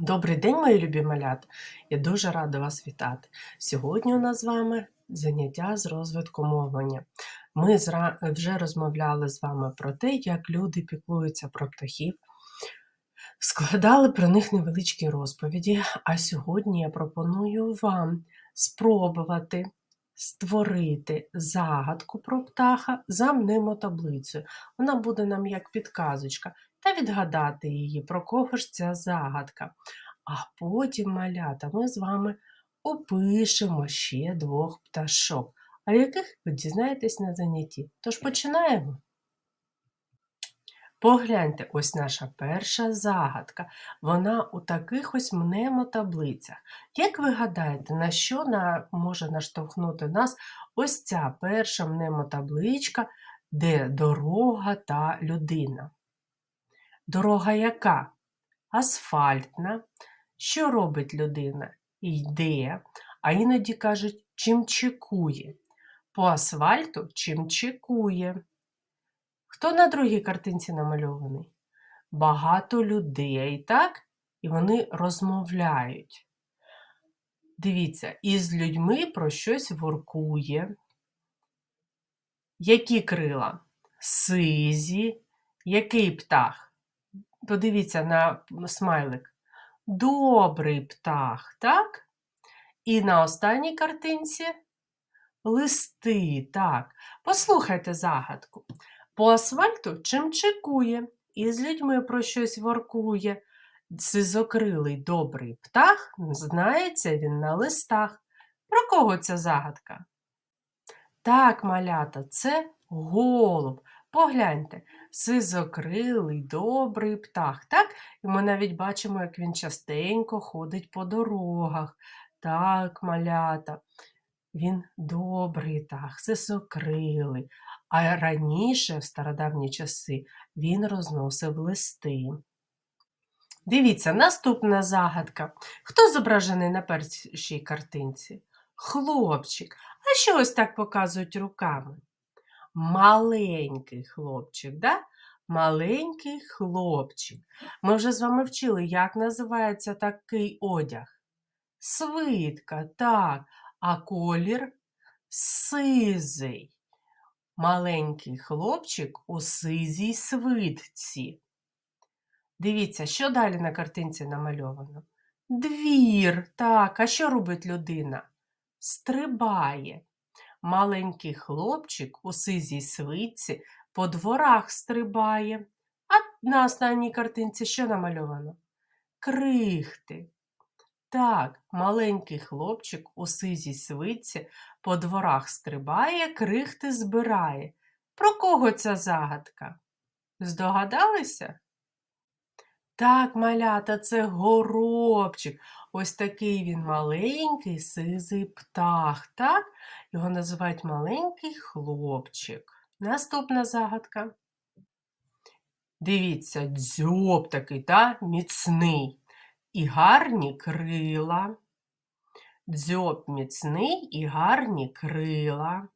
Добрий день, мої любі малята! Я дуже рада вас вітати. Сьогодні у нас з вами заняття з розвитку мовлення. Ми вже розмовляли з вами про те, як люди піклуються про птахів, складали про них невеличкі розповіді. А сьогодні я пропоную вам спробувати створити загадку про птаха за мнемотаблицею. Вона буде нам як підказочка та відгадати її, про кого ж ця загадка. А потім, малята, ми з вами опишемо ще двох пташок, а яких ви дізнаєтесь на занятті. Тож починаємо. Погляньте, ось наша перша загадка. Вона у таких ось мнемотаблицях. Як ви гадаєте, на що на, може наштовхнути нас ось ця перша мнемотабличка, де дорога та людина? Дорога яка? Асфальтна. Що робить людина? Йде, а іноді кажуть, чим чекує. По асфальту чим чекує. Хто на другій картинці намальований? Багато людей, так? І вони розмовляють. Дивіться, із людьми про щось воркує. Які крила? Сизі. Який птах? Подивіться на смайлик. Добрий птах, так? І на останній картинці листи, так. Послухайте загадку. По асфальту чим чекує, і з людьми про щось воркує. Сизокрилий добрий птах, знається він на листах. Про кого ця загадка? Так, малята, це голуб. Погляньте, сизокрилий, добрий птах. Так? І ми навіть бачимо, як він частенько ходить по дорогах. Так, малята, він добрий птах, сизокрилий. А раніше, в стародавні часи, він розносив листи. Дивіться, наступна загадка. Хто зображений на першій картинці? Хлопчик. А що ось так показують руками? Маленький хлопчик, да? Маленький хлопчик. Ми вже з вами вчили, як називається такий одяг. Свитка, так, а колір сизий. Маленький хлопчик у сизій свитці. Дивіться, що далі на картинці намальовано? Двір, так, а що робить людина? Стрибає. Маленький хлопчик у сизій свитці по дворах стрибає. А на останній картинці що намальовано? Крихти. Так, маленький хлопчик у сизій свитці по дворах стрибає, крихти збирає. Про кого ця загадка? Здогадалися? Так, малята, це горобчик. Ось такий він маленький сизий птах, так? Його називають маленький хлопчик. Наступна загадка. Дивіться, дзьоб такий, та, міцний. І гарні крила. Дзьоб міцний і гарні крила.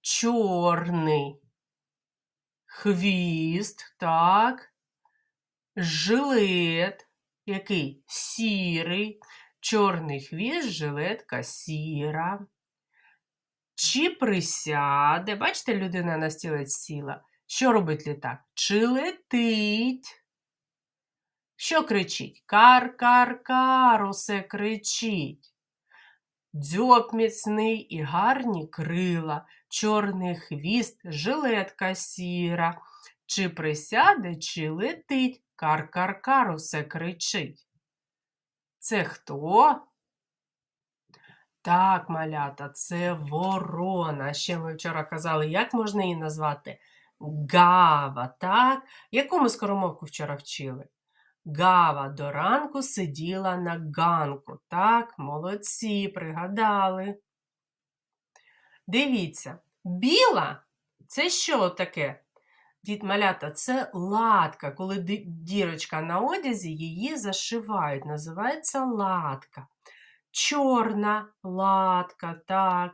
Чорний хвіст, так. Жилет, який сірий, чорний хвіст, жилетка сіра. Чи присяде, бачите, людина на стілець сіла. Що робить літак? Чи летить? Що кричить? Кар-кар-кар, усе кричить. Дзьоб міцний і гарні крила, чорний хвіст, жилетка сіра. Чи присяде, чи летить, кар-кар-кар усе кричить. Це хто? Так, малята, це ворона. Ще ми вчора казали, як можна її назвати? Гава, так? Яку ми скоромовку вчора вчили? Гава до ранку сиділа на ганку. Так, молодці, пригадали. Дивіться, біла це що таке? Дід малята, це латка. Коли дірочка на одязі, її зашивають. Називається латка. Чорна латка, так.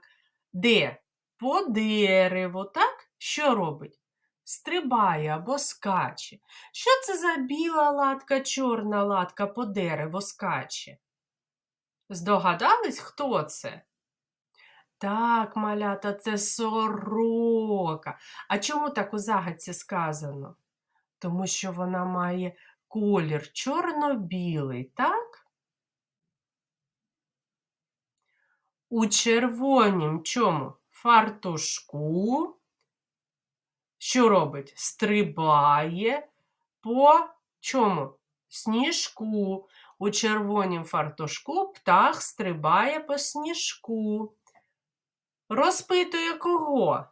Де? По дереву, так? Що робить? стрибає або скаче. Що це за біла латка, чорна латка по дереву скаче? Здогадались, хто це? Так, малята, це сорока. А чому так у загадці сказано? Тому що вона має колір чорно-білий, так? У червонім чому? Фартушку. Що робить? Стрибає по чому? Сніжку. У червонім фартушку птах стрибає по сніжку. Розпитує кого?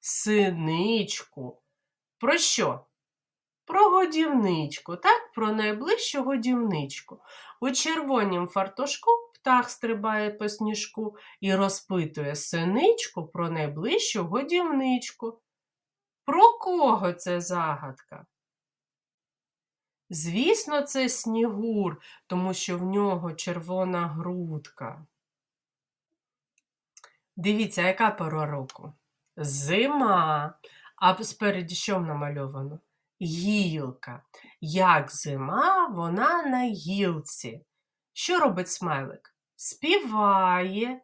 Синичку. Про що? Про годівничку, так? Про найближчу годівничку. У червонім фартушку птах стрибає по сніжку і розпитує синичку про найближчу годівничку. Про кого це загадка? Звісно, це снігур, тому що в нього червона грудка. Дивіться, яка пора року? Зима. А спереді що намальовано? Гілка. Як зима, вона на гілці. Що робить смайлик? Співає.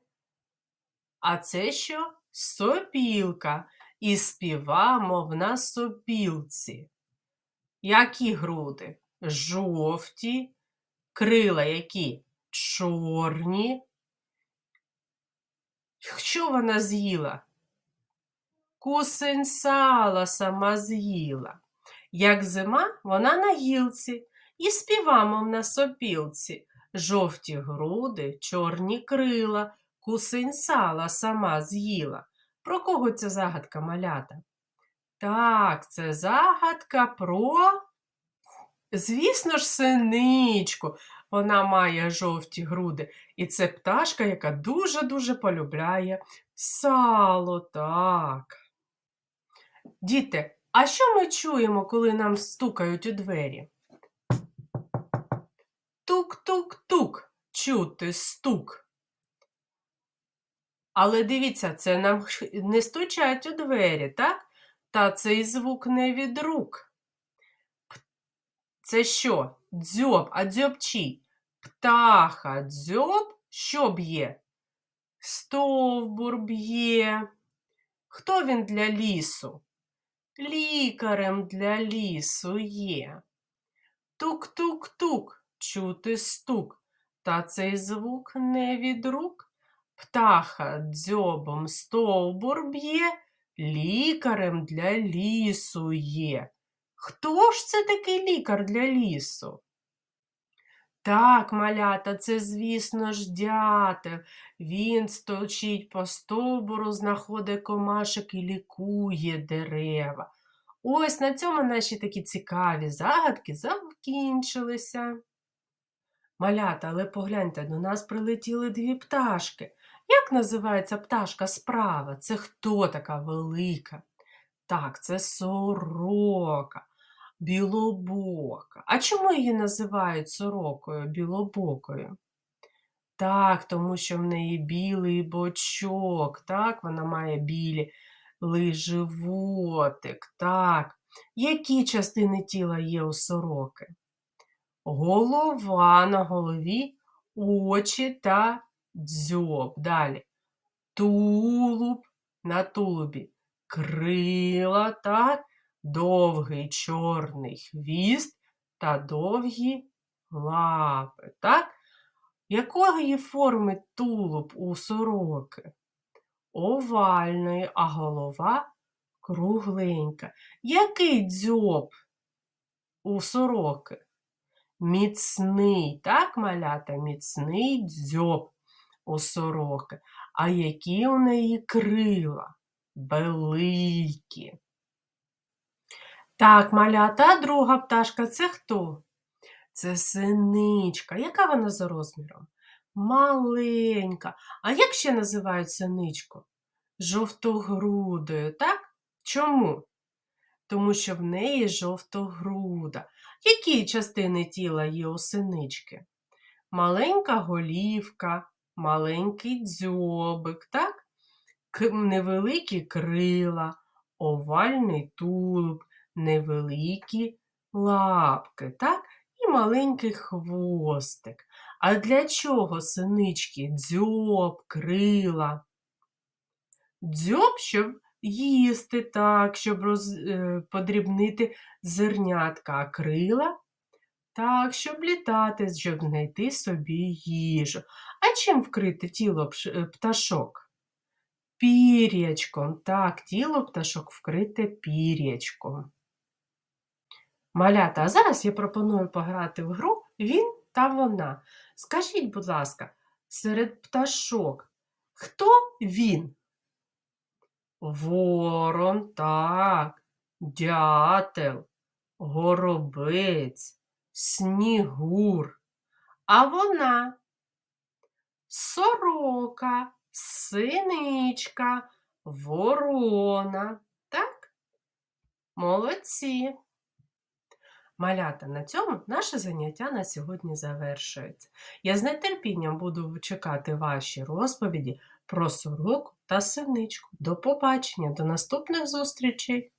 А це що? Сопілка. І співа, мов на сопілці. Які груди? Жовті, крила які? Чорні. Що вона з'їла? Кусень сала сама з'їла. Як зима, вона на гілці і співа, мов на сопілці. Жовті груди, чорні крила, кусень сала сама з'їла. Про кого ця загадка малята? Так, це загадка про, звісно ж, синичку. Вона має жовті груди. І це пташка, яка дуже-дуже полюбляє сало. Так. Діти, а що ми чуємо, коли нам стукають у двері? Тук-тук-тук, чути стук. Але дивіться, це нам не стучать у двері, так? Та цей звук не від рук. Це що? Дзьоб, а дзьоб чий? Птаха, дзьоб, що б'є? Стовбур б'є. Хто він для лісу? Лікарем для лісу є. Тук-тук-тук, чути стук, та цей звук не від рук. Птаха дзьобом стовбур б'є, лікарем для лісу є. Хто ж це такий лікар для лісу? Так, малята, це, звісно ж, дятел. Він сточить по стовбуру, знаходить комашок і лікує дерева. Ось на цьому наші такі цікаві загадки закінчилися. Малята, але погляньте, до нас прилетіли дві пташки. Як називається пташка справа? Це хто така велика? Так, це сорока, білобока. А чому її називають сорокою білобокою? Так, тому що в неї білий бочок, так, вона має білі животик, так. Які частини тіла є у сороки? Голова на голові, очі та дзьоб. Далі. Тулуб на тулубі, крила та довгий чорний хвіст та довгі лапи. Так? Якої форми тулуб у сороки? Овальної, а голова кругленька. Який дзьоб у сороки? Міцний, так, малята, міцний дзьоб у сороки. А які у неї крила? Великі. Так, малята, друга пташка це хто? Це синичка. Яка вона за розміром? Маленька. А як ще називають синичку? Жовтогрудою, так? Чому? Тому що в неї жовтогруда. Які частини тіла є у синички? Маленька голівка, маленький дзьобик, так? Невеликі крила, овальний тулуб, невеликі лапки, так? І маленький хвостик. А для чого синички дзьоб, крила? Дзьоб, щоб їсти так, щоб роз, е, подрібнити зернятка, а крила так, щоб літати, щоб знайти собі їжу. А чим вкрите тіло е, пташок? Пір'ячком. Так, тіло пташок вкрите пір'ячком. Малята, а зараз я пропоную пограти в гру Він та вона. Скажіть, будь ласка, серед пташок, хто він? Ворон, так, дятел, горобець, снігур. А вона сорока, синичка, ворона. Так? Молодці. Малята, на цьому наше заняття на сьогодні завершується. Я з нетерпінням буду чекати ваші розповіді про сороку та синичку. До побачення, до наступних зустрічей!